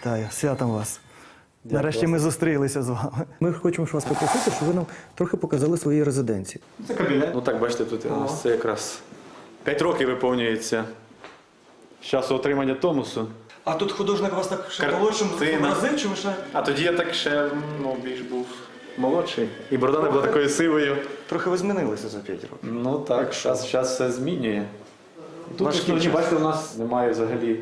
Вітаю, святом вас. Нарешті ми зустрілися з вами. Ми хочемо вас попросити, щоб ви нам трохи показали свої резиденції. Це кабінет. Ну так, бачите, тут у нас це якраз 5 років виповнюється з часу отримання Томусу. А тут художник вас так ще Картина. молодшим зобразив, чи ви ще А тоді я так ще ну, більш був молодший. І борода не була такою сивою. трохи ви змінилися за 5 років? Ну так, зараз, все змінює. Тут Важкий бачите, у нас немає взагалі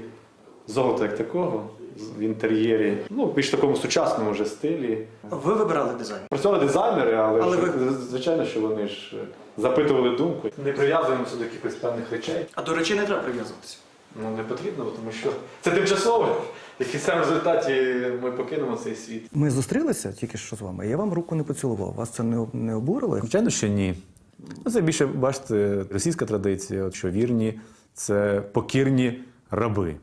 золота як такого в інтер'єрі. Ну, в більш такому сучасному вже стилі. Ви вибирали дизайн. Працювали дизайнери, але, Але ж, ви- звичайно, що вони ж е, запитували думку. Не прив'язуємося до якихось певних речей. А до речей не треба прив'язуватися. Ну не потрібно, тому що це тимчасове. І в кінцевому результаті ми покинемо цей світ. Ми зустрілися тільки що з вами. Я вам руку не поцілував. Вас це не, не обурило? Звичайно, що ні. Ну, це більше, бачите, російська традиція, от що вірні це покірні раби.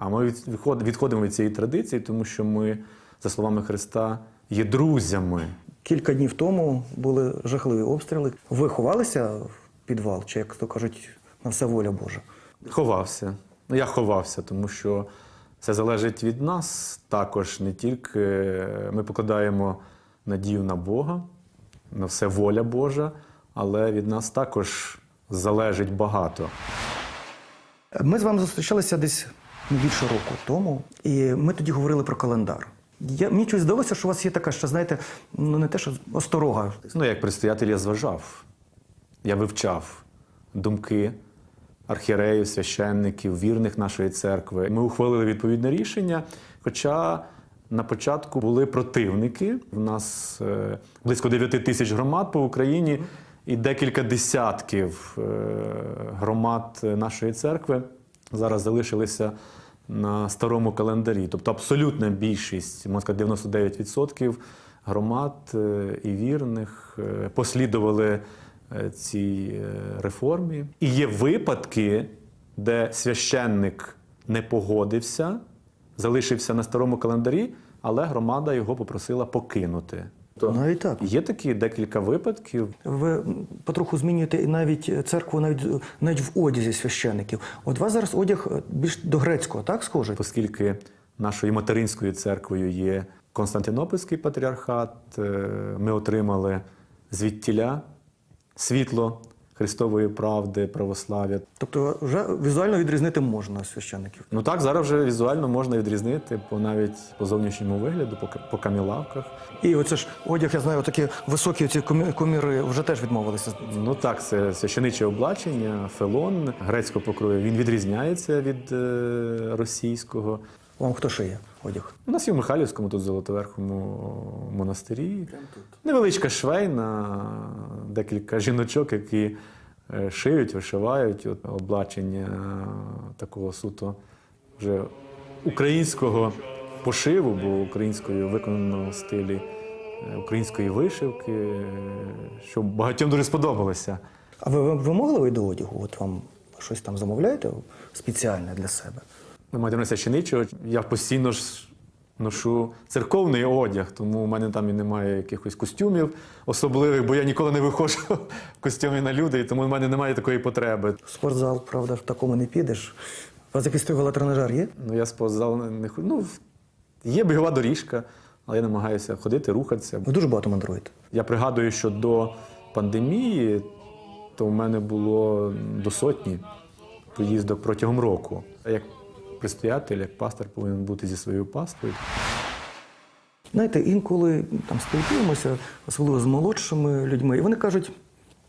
А ми відходимо від цієї традиції, тому що ми, за словами Христа, є друзями. Кілька днів тому були жахливі обстріли. Ви ховалися в підвал, чи як то кажуть, на все воля Божа? Ховався. Ну, я ховався, тому що це залежить від нас також. Не тільки ми покладаємо надію на Бога, на все воля Божа, але від нас також залежить багато. Ми з вами зустрічалися десь більше року тому, і ми тоді говорили про календар. Я, мені чогось здалося, що у вас є така, що знаєте, ну не те, що осторога. Ну, як предстоятель я зважав, я вивчав думки архієреїв, священників, вірних нашої церкви. Ми ухвалили відповідне рішення. Хоча на початку були противники. У нас е, близько 9 тисяч громад по Україні і декілька десятків е, громад нашої церкви зараз залишилися на старому календарі. Тобто абсолютна більшість, можна сказати, 99% громад е, і вірних е, послідували е, цій реформі. І є випадки, де священник не погодився, залишився на старому календарі, але громада його попросила покинути. Навіть так. Є такі декілька випадків. Ви потроху змінюєте і навіть церкву, навіть, навіть в одязі священиків. От у вас зараз одяг е, більш до грецького, так схожий? Оскільки нашою материнською церквою є Константинопольський патріархат, е, ми отримали звідтіля світло Христової правди, православ'я. Тобто вже візуально відрізнити можна священиків. Ну так, зараз вже візуально можна відрізнити по навіть по зовнішньому вигляду, по, по камілавках. І оце ж одяг, я знаю, такі високі ці комі- коміри вже теж відмовилися. Ну так, це священиче облачення, фелон грецького покрою. Він відрізняється від е, російського. Вам хто шиє одяг? У нас є в Михайлівському, тут в Золотоверхому монастирі. Невеличка швейна, декілька жіночок, які е, шиють, вишивають от, облачення такого суто вже українського пошиву, бо українською виконано в стилі е, української вишивки, е, що багатьом дуже сподобалося. А ви вимогливий до одягу? От вам щось там замовляєте спеціальне для себе? Маєте на священичого. Я постійно ж ношу церковний одяг, тому у мене там і немає якихось костюмів особливих, бо я ніколи не виходжу в костюмі на люди, і тому в мене немає такої потреби. Спортзал, правда, в такому не підеш. У вас якийсь той велотренажер є? Ну, я спортзал не ходжу. Ну, є бігова доріжка, але я намагаюся ходити, рухатися. Ви дуже багато мандруєте. Я пригадую, що до пандемії то в мене було до сотні поїздок протягом року. Як предстоятель, як пастор повинен бути зі своєю паствою. Знаєте, інколи там спілкуємося, особливо з молодшими людьми, і вони кажуть: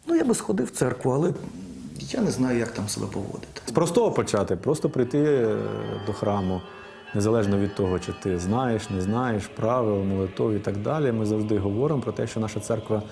ну я би сходив в церкву, але я не знаю, як там себе поводити. З простого почати, просто прийти е, до храму, незалежно від того, чи ти знаєш, не знаєш, правил, молитов і так далі. Ми завжди говоримо про те, що наша церква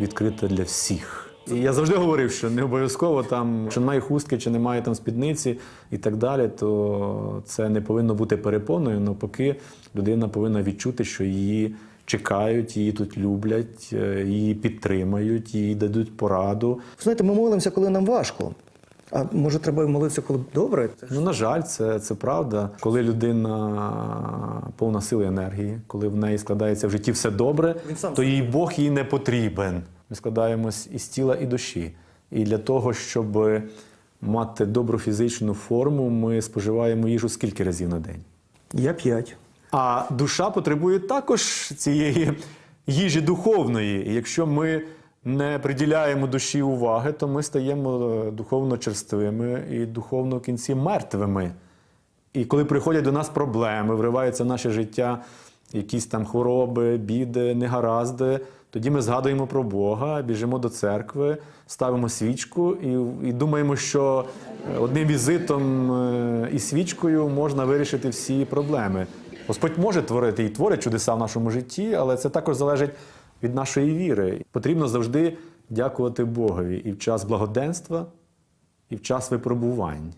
відкрита для всіх. І я завжди говорив, що не обов'язково там, що немає хустки, чи немає там спідниці і так далі, то це не повинно бути перепоною. Навпаки, людина повинна відчути, що її чекають, її тут люблять, е, її підтримають, їй дадуть пораду. Знаєте, ми молимося, коли нам важко. А може, треба молитися, коли добре? Ну, на жаль, це, це правда. Коли людина повна сили енергії, коли в неї складається в житті все добре, то їй Бог їй не потрібен. Ми складаємось із тіла і душі. І для того, щоб мати добру фізичну форму, ми споживаємо їжу скільки разів на день? Я п'ять. А душа потребує також цієї їжі духовної. І якщо ми не приділяємо душі уваги, то ми стаємо е, духовно черствими і духовно в кінці мертвими. І коли приходять до нас проблеми, вриваються в наше життя якісь там хвороби, біди, негаразди, тоді ми згадуємо про Бога, біжимо до церкви, ставимо свічку і, і думаємо, що е, одним візитом е, і свічкою можна вирішити всі проблеми. Господь може творити і творить чудеса в нашому житті, але це також залежить від нашої віри. Потрібно завжди дякувати Богові і в час благоденства, і в час випробувань.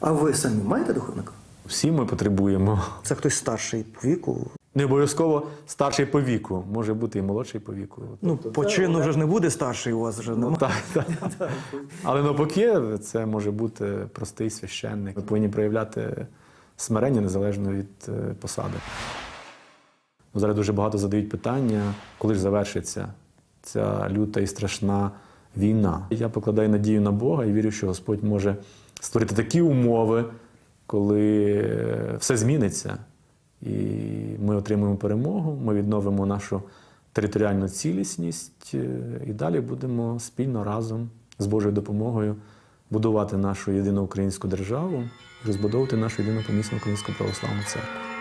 А ви самі маєте духовника? Всі ми потребуємо. Це хтось старший по віку. Не обов'язково старший по віку, може бути і молодший по віку. Ну, по чину вже ж не буде старший у вас вже немає. Так, так. Але навпаки, це може бути простий священник. Ми повинні проявляти смирення незалежно від е, посади. Зараз дуже багато задають питання, коли ж завершиться ця люта і страшна війна. Я покладаю надію на Бога і вірю, що Господь може створити такі умови, коли е, все зміниться, і ми отримаємо перемогу, ми відновимо нашу територіальну цілісність е, і далі будемо спільно разом з Божою допомогою будувати нашу єдину українську державу розбудовувати нашу єдину помісну українську православну церкву.